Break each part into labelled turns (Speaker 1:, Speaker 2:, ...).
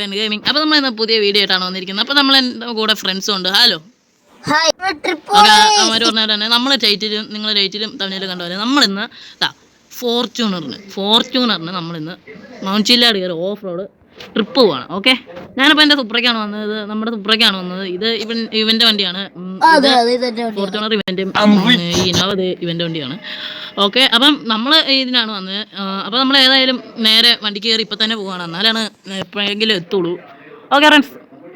Speaker 1: Ben gaming അപ്പോൾ നമ്മൾ ഇന്ന് പുതിയ വീഡിയോ ആയിട്ടാണ് വന്നിരിക്കുന്നത്. അപ്പോൾ നമ്മൾ എന്റെ കൂടെ ഫ്രണ്ട്സും ഉണ്ട്. ഹലോ അവർ പറഞ്ഞ തന്നെ നമ്മൾ ടൈറ്റിലും നിങ്ങൾ ടൈറ്റിലും തമിഴിലും കണ്ടുപോലെ നമ്മളിന്ന് ഫോർച്യൂണറിന് ഫോർച്യൂണറിന് നമ്മളിന്ന് മൗണ്ട് ചില്ലാട് കയറി ഓഫ് റോഡ് ട്രിപ്പ് പോവാണ്. ഓക്കെ ഞാനിപ്പോൾ എന്റെ സുപ്രയ്ക്കാണ് വന്നത്. നമ്മുടെ സുപ്രയ്ക്കാണ് വന്നത്. ഇത് ഇവൻ ഇവന്റെ വണ്ടിയാണ്. ഫോർച്യൂണർ ഇവന്റ് ഇനോവ ഇവന്റെ വണ്ടിയാണ്. ഓക്കെ അപ്പം നമ്മൾ ഇതിനാണ് വന്നത്. അപ്പം അപ്പോൾ നമ്മൾ ഏതായാലും നേരെ വണ്ടിക്ക് കയറി ഇപ്പം തന്നെ പോവുകയാണ് എന്നാലാണ് എപ്പോഴെങ്കിലും എത്തുള്ളൂ. ഓക്കെ ഫ്രണ്ട്സ്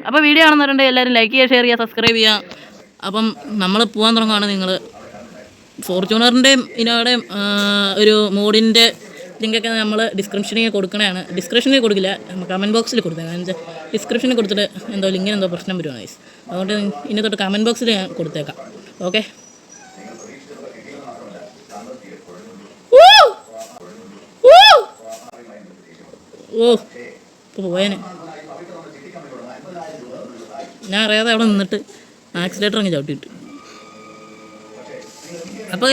Speaker 1: അപ്പോൾ വീഡിയോ ആണെന്ന് എല്ലാവരും ലൈക്ക് ചെയ്യുക ഷെയർ ചെയ്യുക സബ്സ്ക്രൈബ് ചെയ്യുക. അപ്പം നമ്മൾ പോകാൻ തുടങ്ങുകയാണ് നിങ്ങൾ ഫോർച്യൂണറിന്റെയും ഇനോടെയും ഒരു മോഡിന്റെ ലിങ്കൊക്കെ നമ്മൾ ഡിസ്ക്രിപ്ഷനിൽ കൊടുക്കണതാണ്. ഡിസ്ക്രിപ്ഷനിൽ കൊടുക്കില്ല. കമന്റ് ബോക്സിൽ എന്ന് ഡിസ്ക്രിപ്ഷനിൽ കൊടുത്തിട്ട് എന്തോ ലിങ്കിന് എന്തോ പ്രശ്നം വരുവാണ്. അതുകൊണ്ട് ഇനി തൊട്ട് കമന്റ് ബോക്സിൽ ഞാൻ കൊടുത്തേക്കാം. ഓക്കെ? ഓ പോയനെ. ഞാൻ അറിയാതെ അവിടെ നിന്നിട്ട് ആക്സിലേറ്റർ അങ്ങ് ചവിട്ടിയിട്ട്. അപ്പോൾ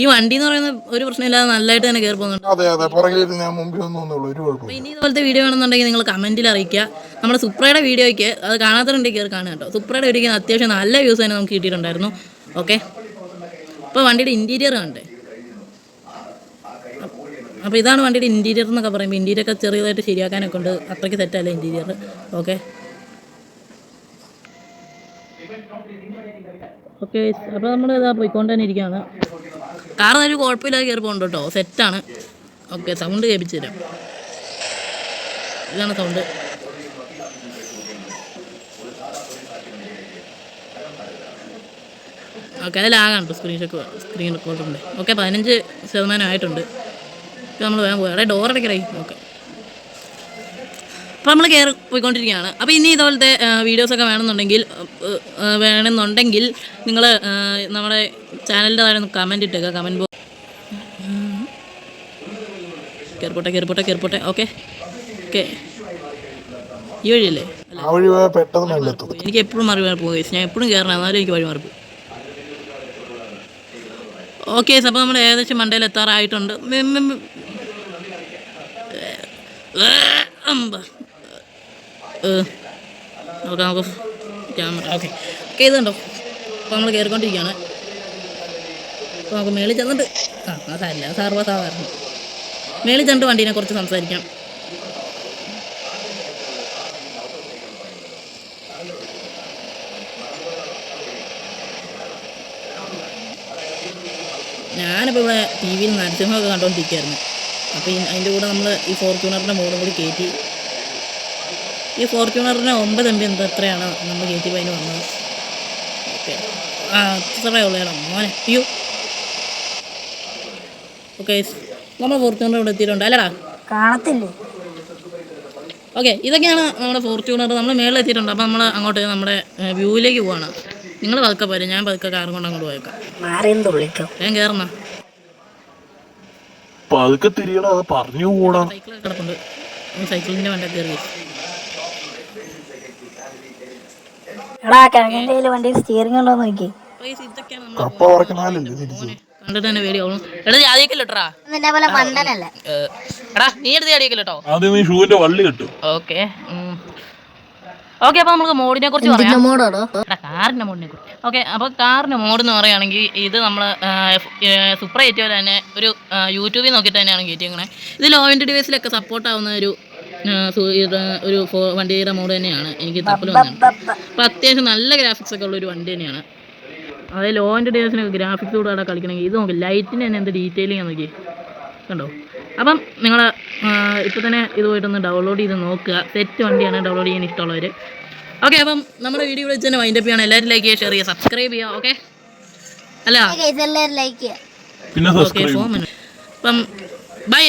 Speaker 1: ഈ വണ്ടി എന്ന് പറയുന്ന ഒരു പ്രശ്നമില്ലാതെ നല്ലതായിട്ട് തന്നെ കയറി പോകുന്നുണ്ട്.
Speaker 2: അതെ അതെ പുറകിലിരുന്ന് ഞാൻ മുമ്പിൽ വന്നോന്നുള്ളൂ ഒരു കുഴപ്പം
Speaker 1: ഇനി ഇതുപോലത്തെ വീഡിയോ വേണമെന്നുണ്ടെങ്കിൽ നിങ്ങൾ കമന്റിൽ അറിയിക്കുക. നമ്മുടെ സുപ്രയുടെ വീഡിയോയ്ക്ക് അത് കാണാത്തവരുണ്ടെങ്കിൽ കയറി കാണുക കേട്ടോ. സുപ്രയുടെ വീഡിയോയ്ക്ക് അത്യാവശ്യം നല്ല വ്യൂസ് തന്നെ നമുക്ക് കിട്ടിയിട്ടുണ്ടായിരുന്നു. ഓക്കെ അപ്പോൾ വണ്ടിയുടെ ഇന്റീരിയർ കണ്ടേ? അപ്പോൾ ഇതാണ് വണ്ടിയുടെ ഇന്റീരിയർ എന്നൊക്കെ പറയുമ്പോൾ ഇന്റീരിയർ ഒക്കെ ചെറിയതായിട്ട് ശരിയാക്കാനൊക്കെ ഉണ്ട്. അത്രയ്ക്ക് സെറ്റല്ല ഇന്റീരിയർ ഓക്കെ ഓക്കെ അപ്പോൾ നമ്മൾ ഇതാ പോയിക്കൊണ്ട് തന്നെ ഇരിക്കുകയാണ് കാർ ഒരു കുഴപ്പമില്ലാതെ കയറി പോകുന്നുണ്ട് കേട്ടോ. സെറ്റാണ് ഓക്കെ സൗണ്ട് കേൾപ്പിച്ച് തരാം. ഇതാണ് സൗണ്ട് ഓക്കെ അത് ലാഗാണ് കേട്ടോ സ്ക്രീൻ റെക്കോർഡ് റെക്കോർഡുണ്ട് ഓക്കെ പതിനഞ്ച് ശതമാനം ആയിട്ടുണ്ട്. ഇപ്പം നമ്മൾ വേണം വേറെ ഡോർ അടയ്ക്കറേ ഓക്കെ അപ്പോൾ നമ്മൾ കയറി പോയിക്കൊണ്ടിരിക്കുകയാണ്. അപ്പോൾ ഇനി ഇതുപോലത്തെ വീഡിയോസൊക്കെ വേണമെന്നുണ്ടെങ്കിൽ വേണമെന്നുണ്ടെങ്കിൽ നിങ്ങൾ നമ്മുടെ ചാനലിന്റെ താഴെ ഒന്ന് കമന്റ് ഇട്ടേക്കുക കമന്റ് ബോക്സ് കയറിപ്പോട്ടെ കയറിപ്പോട്ടെ കയറിപ്പോട്ടെ ഓക്കെ ഓക്കെ ഈ വഴിയല്ലേ? എനിക്ക് എപ്പോഴും മറി മാറി പോകും. ഞാൻ എപ്പോഴും കയറണം എന്നാലും എനിക്ക് വഴി മാറി പോകും ഓക്കെ അപ്പോൾ നമ്മൾ ഏകദേശം മണ്ടയിൽ എത്താറായിട്ടുണ്ട്. നോക്കാം നമുക്ക് ക്യാമറ ഓക്കെ ഓക്കെ ഇതുണ്ടോ? അപ്പോൾ നമ്മൾ കയറിക്കൊണ്ടിരിക്കുകയാണ് അപ്പോൾ നമുക്ക് മേളിൽ ചെന്നിട്ട് ആ അതല്ല സാർവ സാധാരണ മേളിൽ ചെന്നിട്ട് വണ്ടീനെ കുറിച്ച് സംസാരിക്കാം. ഞാനിപ്പോൾ ഇവിടെ ടി വിയിൽ നരസിംഹമൊക്കെ കണ്ടുകൊണ്ടിരിക്കുകയായിരുന്നു അപ്പോൾ ഈ അതിന്റെ കൂടെ നമ്മൾ ഈ ഫോർച്യൂണറിന്റെ മോഡും കൂടി കയറ്റി ഈ ഫോർച്യൂണറിന്റെ ഒമ്പത് എം ബി എന്താ എത്രയാണ് നമ്മൾ കയറ്റിയപ്പോൾ അതിന് വന്നത്. ഓക്കെ. ആ അത്രയേ ഉള്ളൂ മോനെ. അയ്യോ. ഓക്കെ നമ്മൾ ഫോർച്യൂണർ ഇവിടെ എത്തിയിട്ടുണ്ട്. അല്ലടാ.
Speaker 3: കാണത്തില്ലേ?
Speaker 1: ഓക്കെ ഇതൊക്കെയാണ് നമ്മുടെ ഫോർച്യൂണർ. നമ്മൾ മേളിൽ എത്തിയിട്ടുണ്ട്. അപ്പോൾ നമ്മൾ അങ്ങോട്ട് നമ്മുടെ വ്യൂവിലേക്ക് പോവാണ്. നിങ്ങൾ പതുക്കെ പോരും ഞാൻ പതുക്കെ കാറും കൊണ്ട് അങ്ങോട്ട് പോയേക്കാം. ഞാൻ കേറണ
Speaker 2: പതുക്കെ തിരിയണോ അത് പറഞ്ഞു കൂടാ.
Speaker 1: സൈക്കിൾ കിടപ്പുണ്ട്. സൈക്കിളിന്റെ വണ്ടി കയറി
Speaker 3: എടാ കിഴങ്ങിന്റെ വണ്ടി സ്റ്റിയറിംഗ് ഉണ്ടോ നോക്കി
Speaker 1: ഇതൊക്കെയാണ്
Speaker 2: കപ്പ പറക്കണാലല്ലേ തിരിച്ചു?
Speaker 1: കണ്ടിട്ട് തന്നെ എടാ നീ ആദ്യമൊക്കെ ഇട്ടറാ
Speaker 3: നിന്നെ പോലെ മണ്ടനല്ല.
Speaker 1: എടാ നീ എടുത്ത് ആദ്യമൊക്കെ കേട്ടോ
Speaker 2: ആദ്യം ഈ ഷൂവിന്റെ വള്ളി കിട്ടും.
Speaker 1: ഓക്കെ ഓക്കെ അപ്പോൾ നമുക്ക് മോഡിനെ കുറിച്ച് പറയാം.
Speaker 3: മോഡാണോ
Speaker 1: കാറിന്റെ മോഡിനെ കുറിച്ച്. ഓക്കെ അപ്പോൾ കാറിന്റെ മോഡ് എന്ന് പറയുകയാണെങ്കിൽ ഇത് നമ്മൾ സൂപ്പർ ഏറ്റവും തന്നെ ഒരു യൂട്യൂബിൽ നോക്കിയിട്ട് തന്നെയാണ് കയറ്റിയേക്കണേ ഇത് ലോ ഇൻഡ് ഡിവൈസിലൊക്കെ സപ്പോർട്ട് ആവുന്ന ഒരു ഒരു വണ്ടിയുടെ മോഡ് തന്നെയാണ് എനിക്ക് തപ്പിൽ വന്നത് അപ്പോൾ അത്യാവശ്യം നല്ല ഗ്രാഫിക്സ് ഒക്കെ ഉള്ള ഒരു വണ്ടി തന്നെയാണ്. അതായത് ലോ ഇൻഡ് ഡിവൈസിന് ഗ്രാഫിക്സ് കൂടെ കളിക്കണമെങ്കിൽ ഇത് നോക്കി ലൈറ്റിന് തന്നെ എന്ത് ഡീറ്റെയിലിംഗ് നോക്കി കണ്ടോ? അപ്പം നിങ്ങൾ ഇപ്പോൾ തന്നെ ഇത് പോയിട്ടൊന്ന് ഡൗൺലോഡ് ചെയ്ത് നോക്കുക. സെറ്റ് വണ്ടിയാണ് ഡൗൺലോഡ് ചെയ്യാൻ ഇഷ്ടമുള്ളവർ ഓക്കെ അപ്പം നമ്മുടെ വീഡിയോ വെച്ച് തന്നെ വൈൻഡപ്പ് ചെയ്യണം എല്ലാവരും ലൈക്ക് ചെയ്യുക ഷെയർ ചെയ്യുക സബ്സ്ക്രൈബ് ചെയ്യുക ഓക്കെ അല്ല?
Speaker 3: എല്ലാവരും ലൈക്ക് ചെയ്യുക.
Speaker 2: പിന്നെ
Speaker 1: ഓക്കെ ഫോമിന് അപ്പം ബൈ